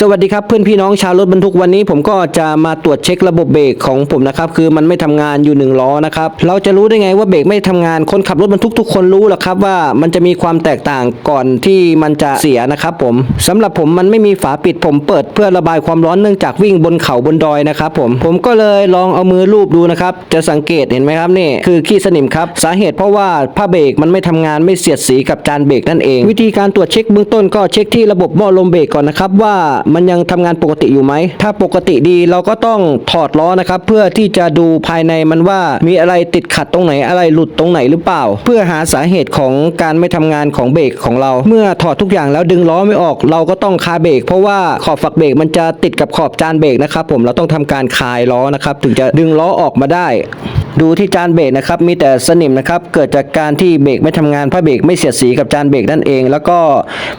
สวัสดีครับเพื่อนพี่น้องชาวรถบรรทุกวันนี้ผมก็จะมาตรวจเช็คระบบเบรกของผมนะครับคือมันไม่ทำงานอยู่หนึ่งล้อนะครับเราจะรู้ได้ไงว่าเบรกไม่ทำงานคนขับรถบรรทุกทุกคนรู้หรอครับว่ามันจะมีความแตกต่างก่อนที่มันจะเสียนะครับผมสำหรับผมมันไม่มีฝาปิดผมเปิดเพื่อระบายความร้อนเนื่องจากวิ่งบนเขาบนดอยนะครับผมผมก็เลยลองเอามือลูบดูนะครับจะสังเกตเห็นไหมครับนี่คือขี้สนิมครับสาเหตุเพราะว่าผ้าเบรกมันไม่ทำงานไม่เสียดสีกับจานเบรกนั่นเอง วิธีการตรวจเช็คเบื้องต้นก็เช็คที่ระบบหม้อลมเบรกก่อนนะครับว่ามันยังทำงานปกติอยู่ไหม ถ้าปกติดีเราก็ต้องถอดล้อนะครับ เพื่อที่จะดูภายในมันว่ามีอะไรติดขัดตรงไหนอะไรหลุดตรงไหนหรือเปล่า เพื่อหาสาเหตุของการไม่ทำงานของเบรกของเรา เมื่อถอดทุกอย่างแล้วดึงล้อไม่ออก เราก็ต้องคาเบรกเพราะว่าขอบฝักเบรกมันจะติดกับขอบจานเบรกนะครับผมเราต้องทำการคลายล้อนะครับถึงจะดึงล้อออกมาได้ ดูที่จานเบรกนะครับมีแต่สนิมนะครับเกิดจากการที่เบรกไม่ทำงานผ้าเบรกไม่เสียดสีกับจานเบรกนั่นเอง แล้วก็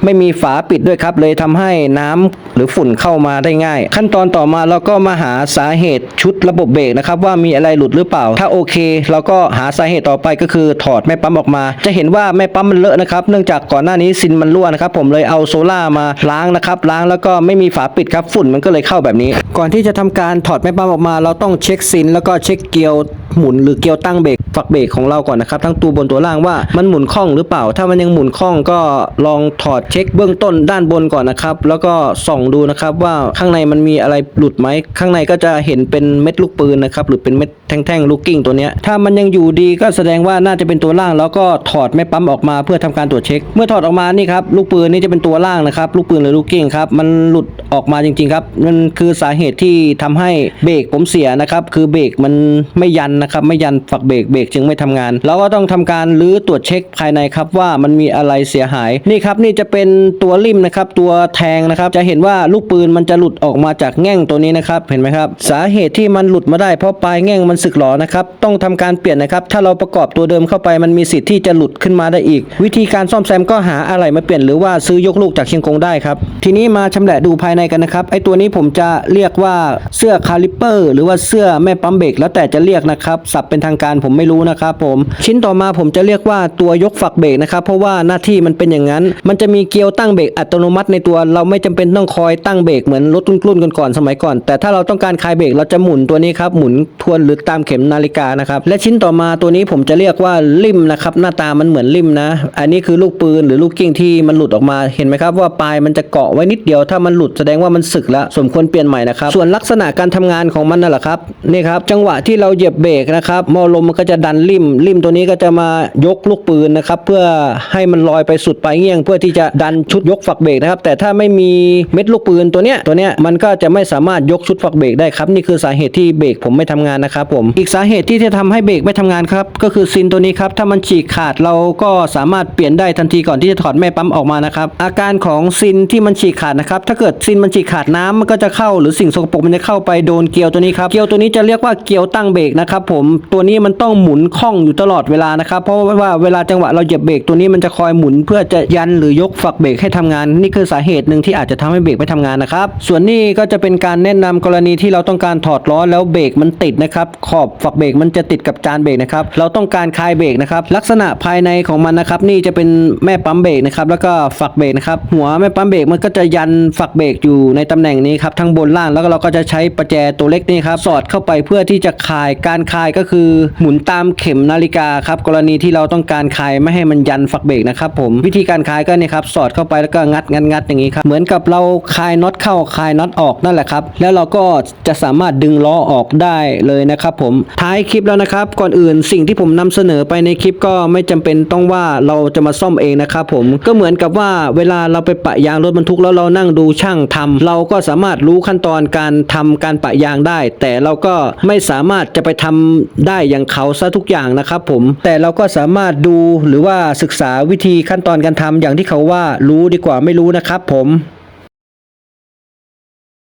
ไม่มีฝาปิดด้วยครับ เลยทำให้น้ำหรือฝุ่นเข้ามาได้ง่าย ขั้นตอนต่อมาเราก็มาหาสาเหตุชุดระบบเบรกนะครับว่ามีอะไรหลุดหรือเปล่า ถ้าโอเค เราก็หาสาเหตุต่อไปก็คือถอดแม่ปั๊มออกมา จะเห็นว่าแม่ปั๊มมันเลอะนะครับเนื่องจากก่อนหน้านี้ซินมันรั่วนะครับผมเลยเอาโซล่ามาล้างนะครับล้างแล้วก็ไม่มีฝาปิดครับฝุ่นมันก็เลยเข้าแบบนี้ ก่อนที่จะทำการถอดแม่ปั๊มออกมา เราต้องเช็คซินแล้วก็เช็คเกลียวหมุนหรือเกลียวตั้งเบรก ฝักเบรกของเราก่อนนะครับ ทั้งตัวบนตัวล่างว่ามันหมุนคล่องหรือเปล่า ถ้ามันยังหมุนคล่องก็ลองถอดเช็คเบื้องต้นด้านบนก่อนนะครับ แล้วก็ส่องดูนะครับว่าข้างในมันมีอะไรหลุดไหมข้างในก็จะเห็นเป็นเม็ดลูกปืนนะครับหรือเป็นเม็ดแท่งๆลูกกิ้งตัวเนี้ยถ้ามันยังอยู่ดีก็แสดงว่าน่าจะเป็นตัวล่าง แล้วก็ถอดแม่ปั๊มออกมาเพื่อทำการตรวจเช็ค เมื่อถอดออกมานี่ครับลูกปืนนี่จะเป็นตัวล่างนะครับลูกปืนหรือลูกกิ้งครับมันหลุดออกมาจริงๆครับมันคือสาเหตุที่ทำให้เบรกผมเสียนะครับคือเบรกมันไม่ยันนะครับไม่ยันฝักเบรกเบรกจึงไม่ทำงาน เราก็ต้องทำการรื้อตรวจเช็คภายในครับว่ามันมีอะไรเสียหาย นี่ครับนี่จะเป็นตัวริมนะครับตัวแทงนะครับจะเห็นว่าลูกปืนมันจะหลุดออกมาจากแง่งตัวนี้นะครับเห็นไหมครับ สาเหตุที่มันหลุดมาได้เพราะปลายแง่งมันสึกหรอนะครับต้องทำการเปลี่ยนนะครับถ้าเราประกอบตัวเดิมเข้าไปมันมีสิทธิ์ที่จะหลุดขึ้นมาได้อีก วิธีการซ่อมแซมก็หาอะไรมาเปลี่ยนหรือว่าซื้อยกลูกจากเชียงกงได้ครับทีนี้มาชำแหละดูภายในกันนะครับไอตัวนี้ผมจะเรียกว่าเสื้อคาลิปเปอร์ หรือว่าเสื้อแม่ปั๊มเบรกแล้วแต่จะเรียกนะครับศัพท์เป็นทางการผมไม่รู้นะครับผมชิ้นต่อมาผมจะเรียกว่าตัวยกฝักเบรกนะครับเพราะว่าหน้าที่มันเป็นอย่างนั้น มันจะมีเกียวตั้งเบรกอัตโนมัติในตัว เราไม่จำเป็นต้องคอยตั้งเบรกเหมือนรถรุ่นๆก่อนๆสมัยก่อน แต่ถ้าเราต้องการคลายเบรกเราจะหมุนตัวนี้ครับหมุนทวนหรือตามเข็มนาฬิกานะครับและชิ้นต่อมาตัวนี้ผมจะเรียกว่าริมนะครับหน้าตามันเหมือนริมนะ อันนี้คือลูกปืนหรือลูกกิ้งที่มันหลุดออกมาเห็นไหมครับว่าปลายมันจะเกาะไว้นิดเดียว ถ้ามันหลุดแสดงว่ามันสึกแล้วสมควรเปลี่ยนใหม่นะครับส่วนลักษณะการทำงานของมันนั่นแหละครับนี่ครับจังหวะที่เราเหยียบเบรกนะครับมอลมมันก็จะดันริมริมตัวนี้ก็จะมายกลูกปืนนะครับ เพื่อให้มันลอยไปสุดปลายเงี้ยง เพื่อที่จะดันชุดยกฝักเบรกนะครับ แต่ถ้าไม่มีเม็ดลูกปืนตัวเนี้ยตัวเนี้ยมันก็จะไม่สามารถยกชุดฝักเบรกได้ครับ นี่คือสาเหตุที่เบรกผมไม่ทำงานนะครับผมอีกสาเหตุที่จะทำให้เบรกไม่ทำงานครับ ก็คือซินตัวนี้ครับถ้ามันฉีกขาดเราก็สามารถเปลี่ยนได้ทันทีก่อนที่จะถอดแม่ปั๊มออกมานะครับอาการของซินที่มันฉีกขาดนะครับถ้าเกิดซินมันฉีกขาดน้ำมันก็จะเข้าหรือสิ่งสกปรกมันจะเข้าไปโดนเกลียวตัวนี้ครับเกลียวตัวนี้จะเรียกว่าเกลียวตั้งเบรกนะครับผมตัวนี้มันต้องหมุนนคล่องอยู่ตลอดเวลานะครับ เพราะว่าเวลาจังหวะเราเหยียบเบรกตัวนี้มันจะคอยหมุน เพื่อจะยันหรือยกฝักเบรกให้ทำงาน นี่คือสาเหตุหนึ่งที่อาจจะทำให้เบรกไม่ทำงานนะครับ ส่วนนี้ก็จะเป็นการแนะนำกรณีที่เราต้องการถอดล้อแล้วเบรกมันติดนะครับขอบฝักเบรกมันจะติดกับจานเบรกนะครับเราต้องการคลายเบรกนะครับลักษณะภายในของมันนะครับนี่จะเป็นแม่ปั๊มเบรกนะครับแล้วก็ฝักเบรกนะครับหัวแม่ปั๊มเบรกมันก็จะยันฝักเบรกอยู่ในตำแหน่งนี้ครับทั้งบนล่างแล้วก็เราก็จะใช้ประแจตัวเล็กนี่ครับสอดเข้าไปเพื่อที่จะคลายการคลายก็คือหมุนตามเข็มนาฬิกาครับกรณีที่เราต้องการคลายไม่ให้มันยันฝักเบรกนะครับผมวิธีการคลายก็เนี่ยครับสอดเข้าไปแล้วก็งัดงัดงัดอย่างนี้ครับเหมือนกับเราคลายน็อตเข้าคลายน็อตออกนั่นแหละครับแล้วเราก็จะสามารถดึงล้อออกได้เลยนะครับผมท้ายคลิปแล้วนะครับ ก่อนอื่นสิ่งที่ผมนำเสนอไปในคลิปก็ไม่จำเป็นต้องว่าเราจะมาซ่อมเองนะครับผมก็เหมือนกับว่าเวลาเราไปปะยางรถบรรทุกแล้วเรานั่งดูช่างทำเราก็สามารถรู้ขั้นตอนการทำการปะยางได้ แต่เราก็ไม่สามารถจะไปทำได้อย่างเขาซะทุกอย่างนะครับผมแต่เราก็สามารถดูหรือว่าศึกษาวิธีขั้นตอนการทำอย่างที่เขาว่ารู้ดีกว่าไม่รู้นะครับผม